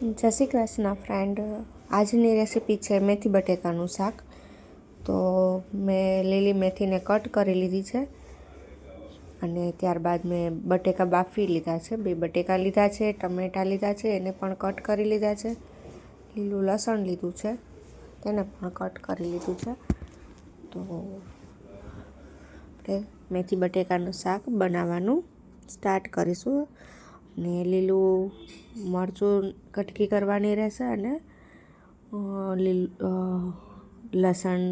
જય શ્રી ફ્રેન્ડ આજની રેસીપી છે મેથી બટેકાનું શાક. તો મેં લીલી મેથીને કટ કરી લીધી છે. અને ત્યારબાદ મેં બટેકા બાફી લીધા છે. બે બટેકા લીધા છે, ટમેટાં લીધા છે, એને પણ કટ કરી લીધા છે. લીલું લસણ લીધું છે, તેને પણ કટ કરી લીધું છે. તો આપણે મેથી બટેકાનું શાક બનાવવાનું સ્ટાર્ટ કરીશું. ને લીલું મરચું કટકી કરવાની રહેશે અને લીલું લસણ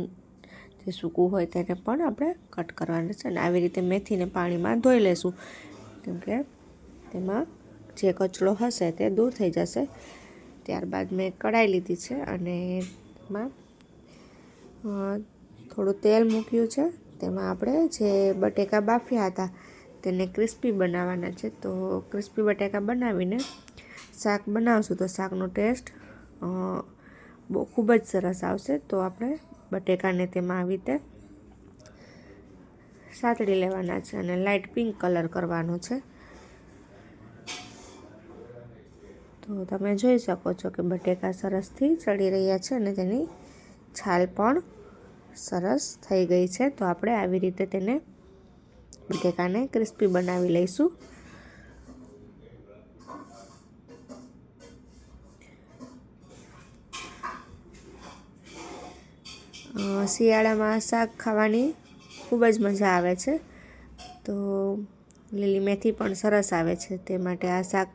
જે સૂકું હોય તેને પણ આપણે કટ કરવાનું છે અને આવી રીતે મેથીને પાણીમાં ધોઈ લેશું. કેમકે તેમાં જે કચરો હશે તે દૂર થઈ જશે. ત્યારબાદ મેં કઢાઈ લીધી છે અને એમાં થોડું તેલ મૂક્યું છે. તેમાં આપણે જે બટેકા બાફ્યા હતા તેને ક્રિસ્પી બનાવવાના છે. તો ક્રિસ્પી બટેકા બનાવીને શાક બનાવશું તો શાકનો ટેસ્ટ બહુ ખૂબ જ સરસ આવશે. તો આપણે બટેકાને તેમાં આવી રીતે સાતડી લેવાના છે અને લાઇટ પિંક કલર કરવાનો છે. તો તમે જોઈ શકો છો કે બટેકા સરસથી ચડી રહ્યા છે અને તેની છાલ પણ સરસ થઈ ગઈ છે. તો આપણે આવી રીતે તેને બટેકાને ક્રિસ્પી બનાવી લઈશું. શિયાળામાં શાક ખાવાની ખૂબ જ મજા આવે છે. તો લીલી મેથી પણ સરસ આવે છે. તે માટે આ શાક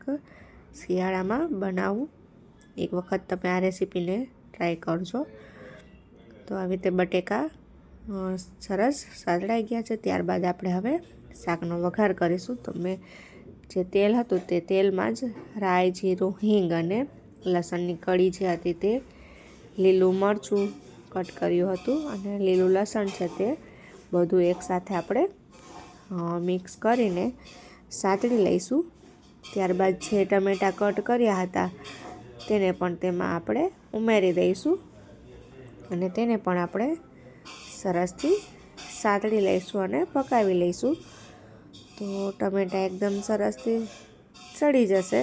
શિયાળામાં બનાવવું એક વખત તમે આ રેસીપીને ટ્રાય કરજો. તો આવી રીતે બટેકા સરસ સાતળાઈ ગયા છે. ત્યારબાદ આપણે હવે શાકનો વઘાર કરીશું. તો મેં જે તેલ હતું તે તેલમાં જ રાઈ, જીરું, હિંગ અને લસણની કળી જે હતી તે લીલું મરચું કટ કર્યું હતું અને લીલું લસણ છે તે બધું એકસાથે આપણે મિક્સ કરીને સાતળી લઈશું. ત્યારબાદ જે ટમેટાં કટ કર્યા હતા તેને પણ તેમાં આપણે ઉમેરી દઈશું અને તેને પણ આપણે સરસથી સાતળી લઈશું અને પકાવી લઈશું. તો ટમેટાં એકદમ સરસથી ચડી જશે.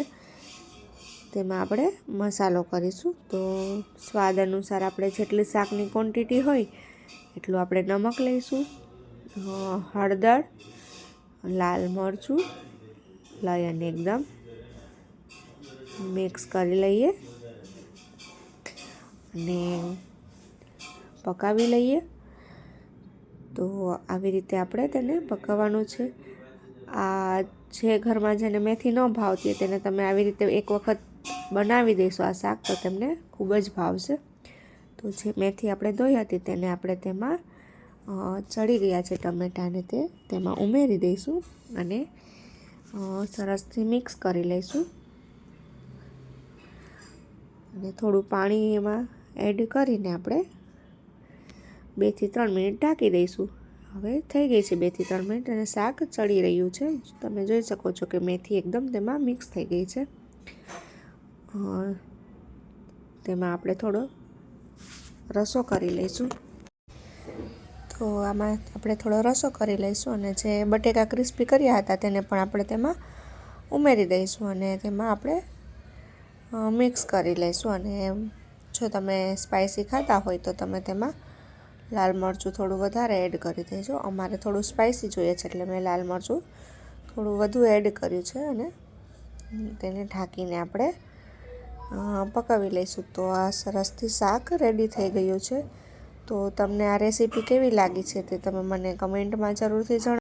તેમાં આપણે મસાલો કરીશું. તો સ્વાદ અનુસાર આપણે જેટલી શાકની ક્વોન્ટિટી હોય એટલું આપણે નમક લઈશું. હળદર, લાલ મરચું લઈ અને એકદમ મિક્સ કરી લઈએ. અને પકાવી લઈએ. તો આવી રીતે આપણે તેને પકાવવાનું છે. આ જે ઘરમાં જેને મેથી ન ભાવતી તેને તમે આવી રીતે એક વખત બનાવી દઈશું આ શાક તો તેમને ખૂબ જ ભાવશે. તો જે મેથી આપણે ધોઈ હતી તેને આપણે તેમાં ચડી ગયા છે ટમેટાને તે તેમાં ઉમેરી દઈશું અને સરસથી મિક્સ કરી લઈશું. અને થોડું પાણી એમાં એડ કરીને આપણે બેથી ત્રણ મિનિટ ઢાંકી દઈશું. હવે થઈ ગઈ છે બેથી ત્રણ મિનિટ અને શાક ચડી રહ્યું છે. તમે જોઈ શકો છો કે મેથી એકદમ તેમાં મિક્સ થઈ ગઈ છે. તેમાં આપણે થોડો રસો કરી લઈશું. તો આમાં આપણે થોડો રસો કરી લઈશું અને જે બટેકા ક્રિસ્પી કર્યા હતા તેને પણ આપણે તેમાં ઉમેરી દઈશું અને તેમાં આપણે મિક્સ કરી લઈશું. અને જો તમે સ્પાઇસી ખાતા હોય તો તમે તેમાં લાલ મરચું થોડું વધારે એડ કરી દેજો. અમારે થોડું સ્પાઇસી જોઈએ છે એટલે મેં લાલ મરચું થોડું વધુ એડ કર્યું છે અને તેને ઢાંકીને આપણે પકાવી લઈશું. તો આ સરસથી શાક રેડી થઈ ગયું છે. તો તમને આ રેસીપી કેવી લાગી છે તે તમે મને કમેન્ટમાં જરૂરથી જણાવો